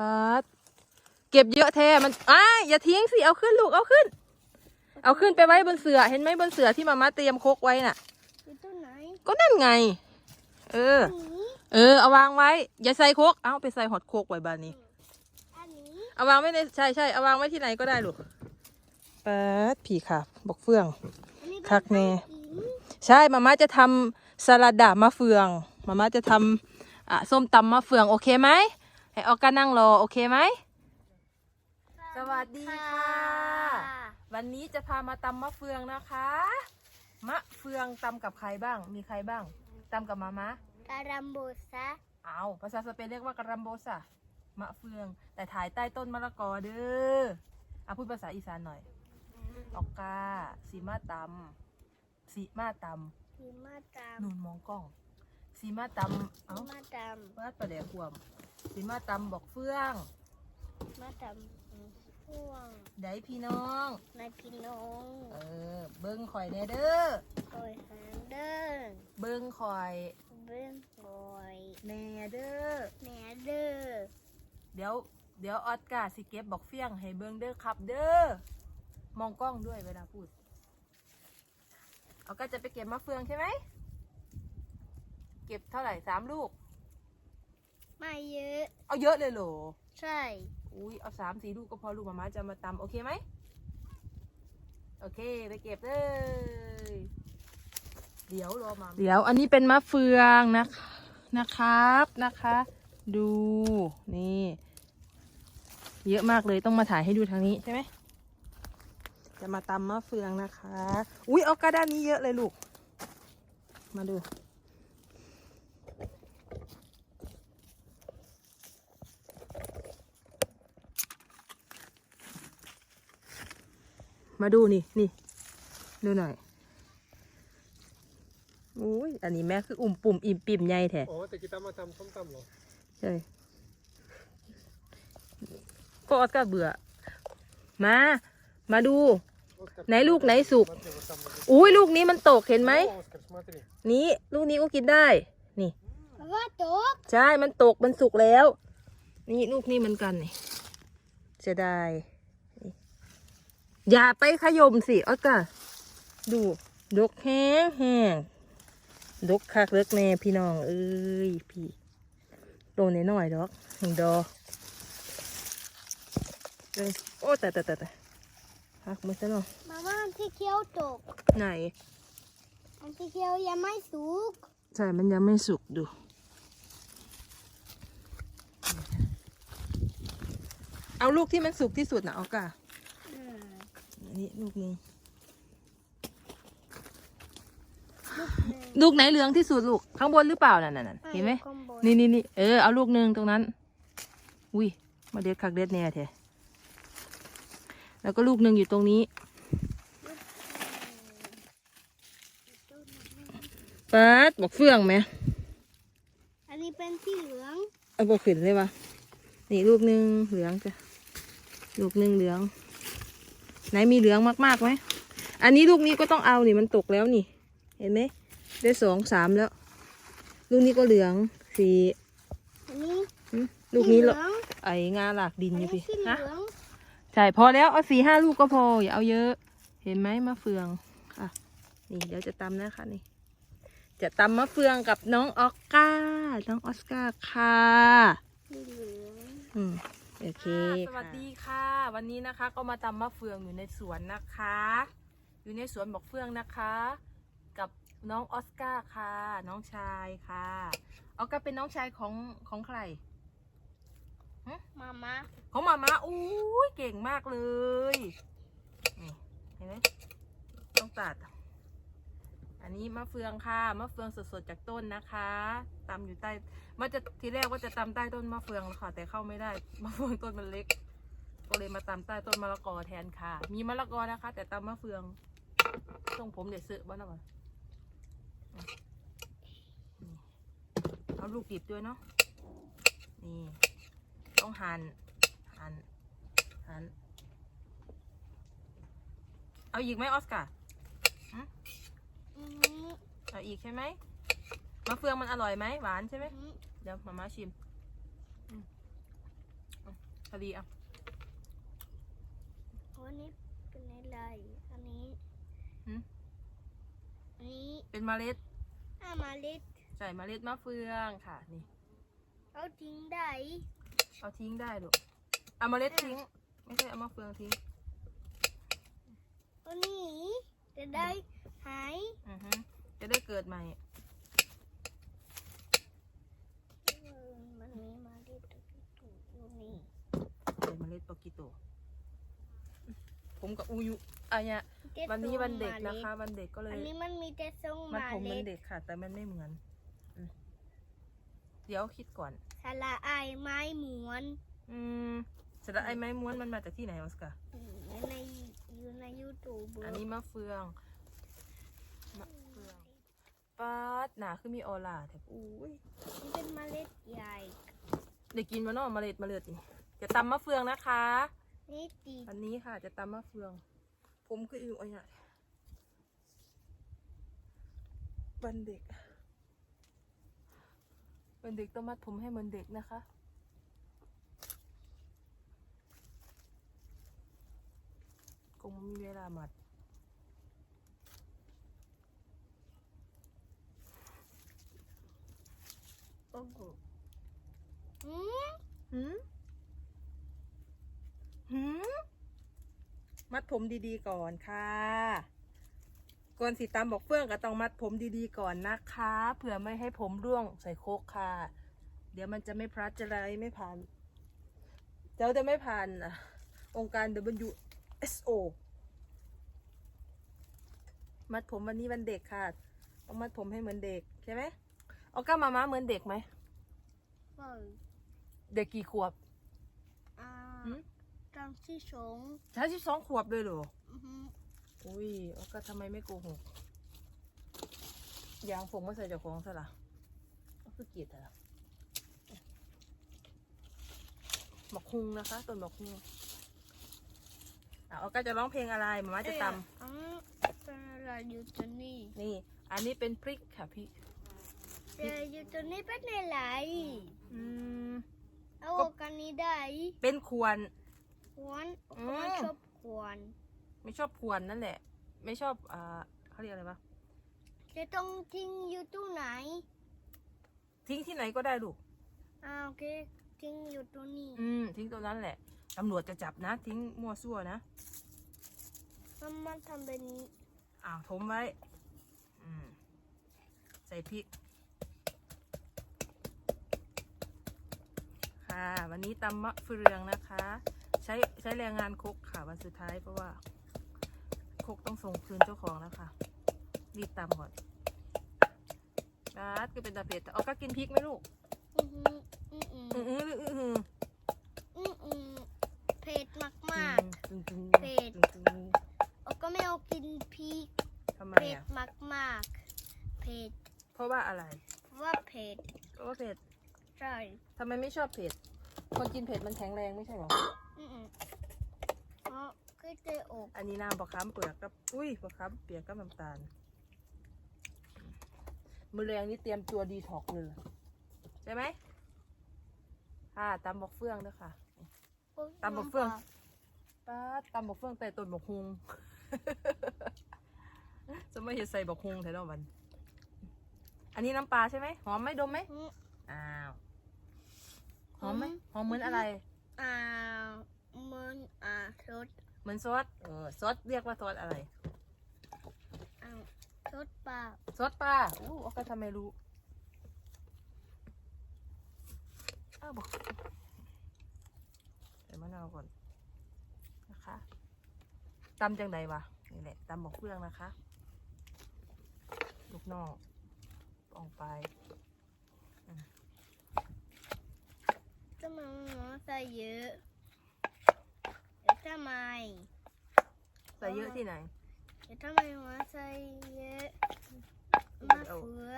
ปัดเก็บเยอะแท้ มันอ้ายอย่าทิ้งสิ เอาขึ้นลูก เอาขึ้น เอาขึ้นไปไว้บนเสือ เห็นไหมบนเสือที่มาม่าเตรียมโคกไว้น่ะ อยู่ตรงไหนก็นั่นไง เอออันนี้เออ เอาวางไว้ อย่าใส่โคกเอาไปใส่หอดโคกไว้บ้านนี้ อันนี้เอาวางไว้ในใช่ใช่เอาวางไว้ที่ไหนก็ได้ลูกปัดผีค่ะ บอกเฟื่อง อันนี้เป็นคักแน่อิงใช่มาม่าจะทำสลัดดามะเฟือง มาม่าจะทำอะส้มตำมะเฟืองโอเคไหม ให้ออกกันนั่งรอโอเคไหม สวัสดีค่ะ วันนี้จะพามาตำมะเฟืองนะคะ มะเฟืองตำกับใครบ้าง มีใครบ้างตำกับมาม่าการัมโบซะเอาภาษาสเปนเรียกว่ากรัมโบสะมะเฟือง แต่ถ่ายใต้ต้นมะละกอเด้อเอาพูดภาษาอีสานหน่อยออกกาสีมาตำสีมาตสีมาตามำนูนมองกล้องสีมาตำเอาสีมาตามเปิดประเดี๋ยวควม สีมาตำบอกเฟืองมาตามพ่วงไดพี่น้องนายพี่น้องเออ เบิ้งข่อยแน่เด้อ คอยหางเดินเบิ้งข่อยเบิ้งคอยแน่เด้อแหนเด้อเดี๋ยว เดี๋ยวออสการ์สิเก็บบอกเฟี้ยงให้เบิ้งเด้อครับ เด้อ มองกล้องด้วยเวลาพูด เอาก็จะไปเก็บมะเฟืองใช่ไหม เก็บเท่าไหร่สามลูก ไม่เยอะ เอาเยอะเลยเหรอ ใช่ อุ้ยเอาสามสี่ลูกก็พอลูกมาม่าจะมาตำโอเคไหม โอเคไปเก็บเลย เดี๋ยวรอมาเดี๋ยวอันนี้เป็นมะเฟืองนะคะนะครับนะคะ ดูนี่ เยอะมากเลยต้องมาถ่ายให้ดูทางนี้ใช่ไหมจะมาตำมะเฟืองนะคะ อุ้ยเอากระด้านนี้เยอะเลยลูก มาดู มาดูนี่นี่ดูหน่อยอุ้ยอันนี้แม่คืออุ่มปุ่มอิ่มปิ่มใหญ่แท้โอ้แต่กีตามาทำส้มตำหรอใช่ก็ออสก็เบื่อ มา มาดู ไหนลูกไหนสุก อุ้ยลูกนี้มันตกเห็นไหม นี่ลูกนี้ก็กินได้ นี่ว่าตก ใช่ มันตก มันสุกแล้ว นี่ลูกนี้เหมือนกันนี่ เสียดาย อย่าไปขยมสิออสการ์ดูดกแห้งแห้งดกคักเลิกแน่พี่น้อง เอ้ยพี่โดนหน่อยๆดอกหนึ่งดอกเอ้ยโอ้แต่แต่แต่แต่พักมือซะหน่อยมาว่าอันที่เคี้ยวตกไหนอันที่เคี้ยวยังไม่สุกใช่มันยังไม่สุกดูเอาลูกที่มันสุกที่สุดนะเอากะอืม อันนี้ลูกหนึงหนึ่งลูกไหนเหลืองที่สุดลูกข้างบนหรือเปล่านั่นน่ะเห็นไหมข้างบนนี่นี่นี่เออเอาลูกหนึ่งตรงนั้น อุ้ยมาเด็ดคักเด็ดแน่แท้แล้วก็ลูกหนึ่งอยู่ตรงนี้ปัดบอกเฟื่องไหมอันนี้เป็นที่เหลืองเอาบอกขึ้นเลยวะนี่ลูกหนึ่งเหลืองจ้ะลูกหนึ่งเหลือง ไหนมีเหลืองมากๆไหม อันนี้ลูกนี้ก็ต้องเอานี่มันตกแล้วนี่ เห็นไหม ได้สองสามแล้ว ลูกนี้ก็เหลืองสี่อันนี้หึลูกนี้สีเหเหรลือองไอ้งาหลากดินอันอยู่นี้พี่สีเหฮะลืองใช่พอแล้วเอาสี่ห้าลูกก็พออย่าเอาเยอะ เห็นไหมมะเฟืองค่ะนี่เดี๋ยวจะตำนะคะนี่ จะตำมะเฟืองกับน้องออสการ์น้องออสการ์ค่ะสีเหลืองอืม โอเคสวัสดีค่ะ วันนี้นะคะก็มาตำมะเฟืองอยู่ในสวนนะคะ อยู่ในสวนบอกเฟืองนะคะ กับน้องออสการ์ค่ะ น้องชายค่ะออสการ์เป็นน้องชายของของใครมามาของมาม่าอุ้ยเก่งมากเลยนี่เห็นไหมต้องตัด อันนี้มะเฟืองค่ะ มะเฟืองสดๆจากต้นนะคะตำอยู่ใต้ มันจะทีแรกว่าจะตำใต้ต้นมะเฟืองค่ะ แต่เข้าไม่ได้ มะเฟืองต้นมันเล็ก ก็เลยมาตำใต้ต้นมะละกอแทนค่ะ มีมะละกอนะคะ แต่ตำมะเฟืองทรงผมเดี๋ยวซื้อบ้านเอาไว้นี่เอาลูกดิบด้วยเนาะ นี่ ต้องหันหันหันเอาอีกไหมออสการ์อืม เอาอีกใช่ไหมมะเฟืองมันอร่อยไหมหวานใช่ไหมอืมเดี๋ยวมาม่าชิมอืมอืมพอดีอะอันนี้เป็นอะไรอันนี้หืมอันนี้เป็นเมล็ดอามาเล็ดใส่เมล็ดมะเฟืองค่ะนี่เอาทิ้งได้เอาทิ้งได้ลูกเอาเมล็ดทิ้ง ไม่ใช่เอามะเฟืองทิ้งอันนี้จะได้หายอือฮึ จะได้เกิดใหม่เออมันมีมาเล็ดถูกอยู่นี่ใส่เมล็ดปากิโต ผมกับอูยุอันเนี้ยแต่วันนี้วันเด็กทรงนะมาคะ วันเด็กก็เลเล็ยดอันนี้มันมีแต่ทรงมัดมาผมมัเล็นดเด็กค่ะ แต่มันไม่เหมือนอืมเดี๋ยวคิดก่อน สละอายไม้หมวนอืมเสร็จแล้วไอ้ไม้ม้วนมันมาจากที่ไหนออสการ์อยู่ในอยู่ในยูทูบอันนี้มะเฟืองมะเฟือง ปาดหนาคือมีออร่าแถบอุ้ยมันเป็นเมล็ดใหญ่ เด็กกินมาเนาะเมล็ดเมล็ดนี่จะตำมะเฟืองนะคะนี่ตีอันนี้ค่ะ จะตำมะเฟือง ผมคืออยู่อะไรวันเด็กวันเด็กต้องมัดผมให้เหมือนเด็กนะคะ คงไม่มีเวลามัด โอ้โหอืม หืมหืมมัด ผมดีๆก่อนค่ะ ก่อนสีตามบอกเฟื่องก็ต้องมัดผมดีๆก่อนนะคะเผื่อไม่ให้ผมร่วงใส่โคกค่ะ เดี๋ยวมันจะไม่พลัดจะไรไม่ผ่านเจ้าจะไม่ผ่านอะองค์การ WSO มัดผมวันนี้วันเด็กค่ะ ต้องมัดผมให้เหมือนเด็กใช่ไหมเอาก้ามาม้าเหมือนเด็กไหมเปิดเด็กกี่ขวบ อ่า หืมตอนที่สองใช่สิบสองขวบเลยเหรอ อือฮึอุ้ยเอาก็ทำไมไม่โกหกยางผมมาใส่เจ้าของซะละก็คือเกลียดอะหมอกคุงนะคะต้นหมอกคุงอะเอาก็จะร้องเพลงอะไรหมามาจะตเอ๊อ๋อเป็นอะไรอยู่ตัวนี้ำนี่ อันนี้เป็นพริกค่ะพี่ แต่อยู่ตัวนี้เป็นอะไรอืมเอาก็ออกกันนี้ได้เป็นควร ควรอืควรมชอบควรไม่ชอบควรนั่นแหละ ไม่ชอบอ่าเขาเรียกอะไรวะจะต้องทิ้งอยู่ตู้ไหนทิ้งที่ไหนก็ได้ลูก อ่าโอเค ทิ้งอยู่ตัวนี้อืม ทิ้งตัวนั้นแหละตำรวจจะจับนะ ทิ้งมั่วซั่วนะมันมันทำแบบนี้อ้าวทมไว้ อืม ใส่พริก ค่ะ วันนี้ตำมะเฟืองนะคะ ใช้ใช้แรงงานคกค่ะวันสุดท้ายเพราะว่าคกต้องส่งคืนเจ้าของแล้วค่ะ รีบตำก่อนกาดก็เป็นตาเผ็ดเอาก็กินพริกไหมลูกอือฮึอืออืออืออืออืออืออืออือเผ็ดมากมากตึงตึงเผ็ดตึงตึงๆเอาก็ไม่เอากินพริกทำไมเผ็ดอะมากมากๆเผ็ดเพราะว่าอะไรเพราะว่าเผ็ดเพราะว่าเผ็ดใช่ทำไมไม่ชอบเผ็ดคนกินเผ็ดมันแข็งแรงไม่ใช่หรอ อืออือเพราะก็จะ อกอันนี้น้ำปลาค้ำเปลือกกับอุ้ยปลาค้ำเปียกกับน้ำตาลมือแรงนี่เตรียมตัวดีท็อกเลยใช่ไหมค่ะตำบอกเฟืองด้วยค่ะตำบักเฟืองป้าดตำบอกเฟืองแต่ต้นบอกฮุงจะไม่เห็นใส่บอกฮุงแถวนั้นมันอันนี้น้ำปลาใช่ไหมหอมไหมดมไหมอืมอ้าวหอมไหมหอมเหมือนอะไรอ่ามันอ่าซด เหมือนซอสเออซอสเรียกว่าซอสอะไรอ่าซดปลาซอสปลาอู้เอาก็ทำไมรู้อ้าวบอกใส่มะนาวก่อนนะคะตำจังใดวะนี่แหละตำบอกเครื่องนะคะ ลูกนอกออกไปทำไมมันใส่เยอะเดี๋ยว ทำไมใส่เยอะที่ไหนเดี๋ยวทำไมมันใส่เยอะมะเฟือ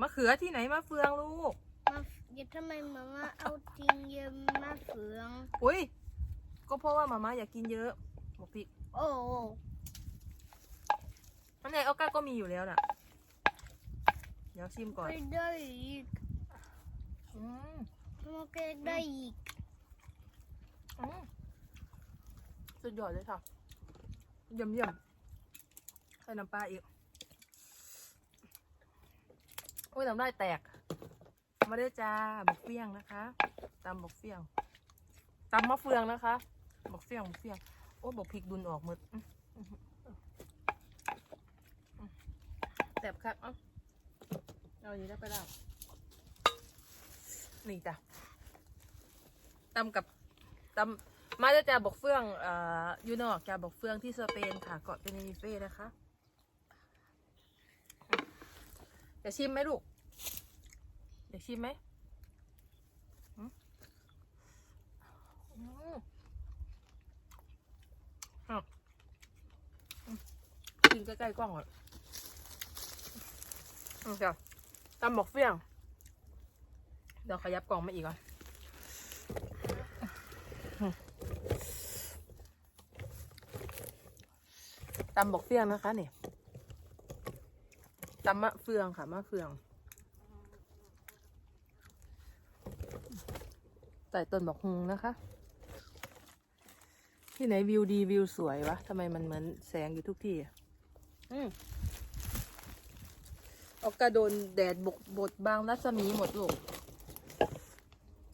มะเขือที่ไหนมะเฟืองลูกมาเดี๋ยวทำไมมาม่าเอาทิ้งเยอะมะเฟืองอุ้ยก็เพราะว่ามาม่าอยากกินเยอะบอกพี่โอ้มันไงเอาก้าก็มีอยู่แล้วน่ะ เดี๋ยวชิมก่อนไปได้อีกอืมมันก็ได้อีก ยอดเลยค่ะเยี่ยมเยี่ยมใส่น้ำปลาอีก โอ้ยน้ำลายแตก มาได้จ้าบกเฟี้ยงนะคะตำบกเฟี้ยงตำมะเฟืองนะคะบกเฟี้ยงบกเฟี้ยง โอ้ยบกพริกดุนออกหมดอื้ออื้ออื้ออื้อแสบคักเอ้าเอาอย่างนี้ได้ไปแล้วนี่จ้ะตำกับตำ มาได้อจ้าบกเฟื่องอ่อยูนอกจ้าบกเฟื่องที่สเปนค่ะ เกาะเทเนริเฟ่นะคะจะชิมไหมลูกอยากชิมไหมหืมอืมอะกินใกล้ๆกล้องก่อนอืมเดี๋ยวตำบอกเฟี้ยง เดี๋ยวขยับกล่องมาอีกก่อน ตำบอกเฟี้ยงนะคะเนี่ยตำมะเฟืองค่ะมะเฟือง ใต้ต้นบอกฮุงนะคะ ที่ไหนวิวดีวิวสวยวะทำไมมันเหมือนแสงอยู่ทุกที่อะอืมออกกระโดนแดดบกบดบางรัศมีหมดลูก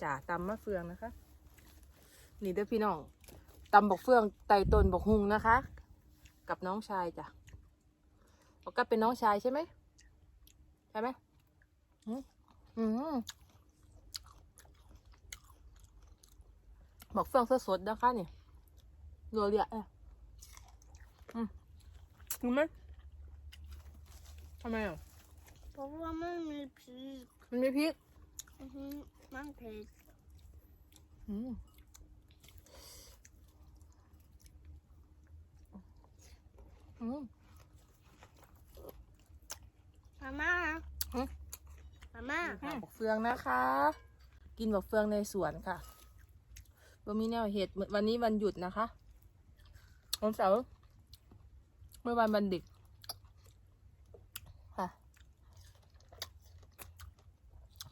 จ่าตำมะเฟืองนะคะ นี่เด้อพี่น้องตำบกเฟืองไต่ต้นบกฮุงนะคะ กับน้องชายจ้ะออกก็เป็นน้องชายใช่ไหมใช่ไหมอืมอืมบอกเฟืองสดๆนะคะนี่รัวเรียเอ้ยอืมรู้ไหมทำไมอะเพราะว่ามันมีพริกมันมีพริก อือฮึมันเผ็ดอืม มมาม่าฮะมาม่าค่ะบอกเฟืองนะคะ กินบอกเฟืองในสวนค่ะบ่มีแนวเหตุวันนี้วันหยุดนะคะวันเสาร์เมื่อวันวันเด็กค่ะ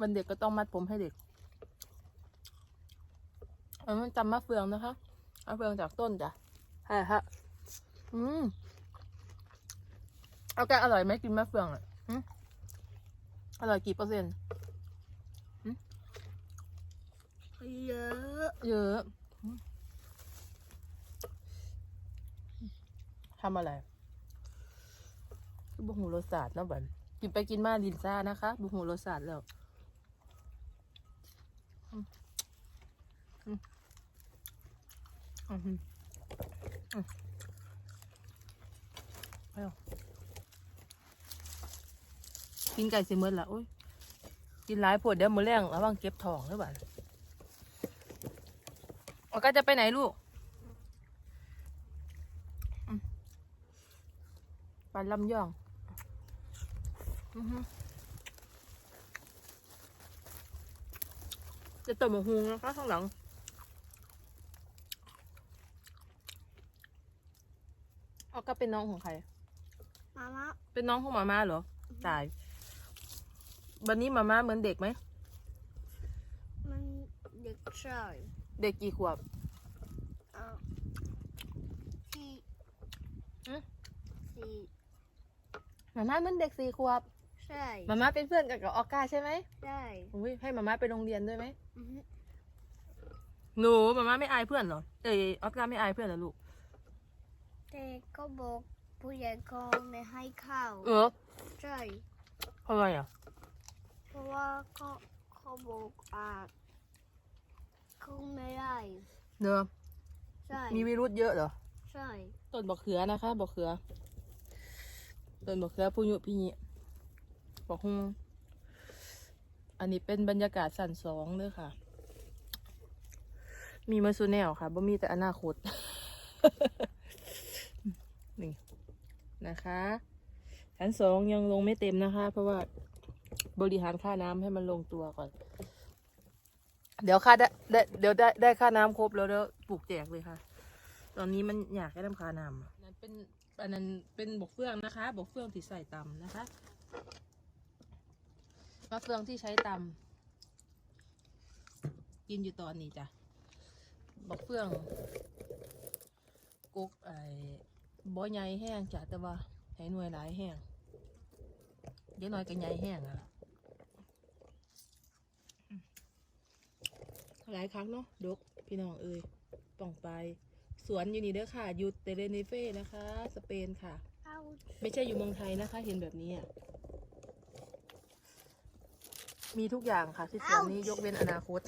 วันเด็กก็ต้องมัดผมให้เด็กอันนั้นจำมะเฟืองนะคะมะเฟืองจากต้นจ้ะใช่ฮะอืม เอาแกอร่อยไหมกินมะเฟืองอะอืมอร่อยกี่เปอร์เซ็นต์เยอะเยอะอืมทำอะไรคือบุหูรสชาติเนาะบันกินไปกินมาลินซ่านะคะ บุหูรสชาติแล้วอืมอืมอืมอืมอืมเอา กินไก่สิเมื่อละโอ้ยกินหลายผดเดี๋ยวมือแรงระวังเก็บทองหรือเปล่าออก็จะไปไหนลูกอืมไปลำย่องอือฮึจะต่อหมูฮูนะคะข้างหลังออกก็เป็นน้องของใครมาม่าเป็นน้องของหมาม่าเหรอตาย วันนี้หมาม่าเหมือนเด็กไหม มันเด็กชายเด็กกี่ขวบ อ่าสี่อืมสี่หมาม่าเหมือนเด็กสี่ขวบ ใช่หมาม่าเป็นเพื่อนกับกับออก้าใช่ไหมใช่อุ้ยให้หมาม่าไปโรงเรียนด้วยไหม อือฮึหนูหมาม่าไม่อายเพื่อนเหรอ เอยออสการ์ไม่อายเพื่อนเหรอลูก แต่ก็บอกผู้ใหญ่ก็ไม่ให้เข้าเออใช่ทำไมอะ เพราะว่าเขาเขาบอกอ่าเขาไม่ได้เนอะใช่มีวิรุธเยอะเหรอ ใช่ต้นบะเขือนะคะบะเขือ ต้นบะเขือผู้ยุพี่ญิบอกฮุงอันนี้เป็นบรรยากาศสันสองเลยค่ะ มีมาซูแนลค่ะบ่มีแต่อนาคต นี่นะคะชั้นสองยังลงไม่เต็มนะคะ เพราะว่า บริหารค่าน้ำให้มันลงตัวก่อน เดี๋ยวค่าได้ได้เดี๋ยวได้ได้ค่าน้ำครบแล้วเดี๋ยวปลูกแจกเลยค่ะ ตอนนี้มันอยากให้ทำคานำอะนั่นเป็นอันนั้นเป็นบกเฟืองนะคะ บกเฟืองที่ใส่ตำนะคะมะเฟืองที่ใช้ตำกินอยู่ตอนนี้จ้ะบกเฟืองกกไอ้บ่ใหญ่แห้งจ้ะแต่ว่าให้หน่วยหลายแห้งเดี๋ยวหน่อยก็ใหญ่แห้งอะหลายครั้งเนาะดกพี่น้องเอ้ยป่องไป สวนอยู่นี่เด้อค่ะ อยู่เตเรเนเฟ่นะคะ สเปนค่ะเอาไม่ใช่อยู่เมืองไทยนะคะ เห็นแบบนี้อะมีทุกอย่างค่ะที่สวนนี้ยกเว้นอนาคต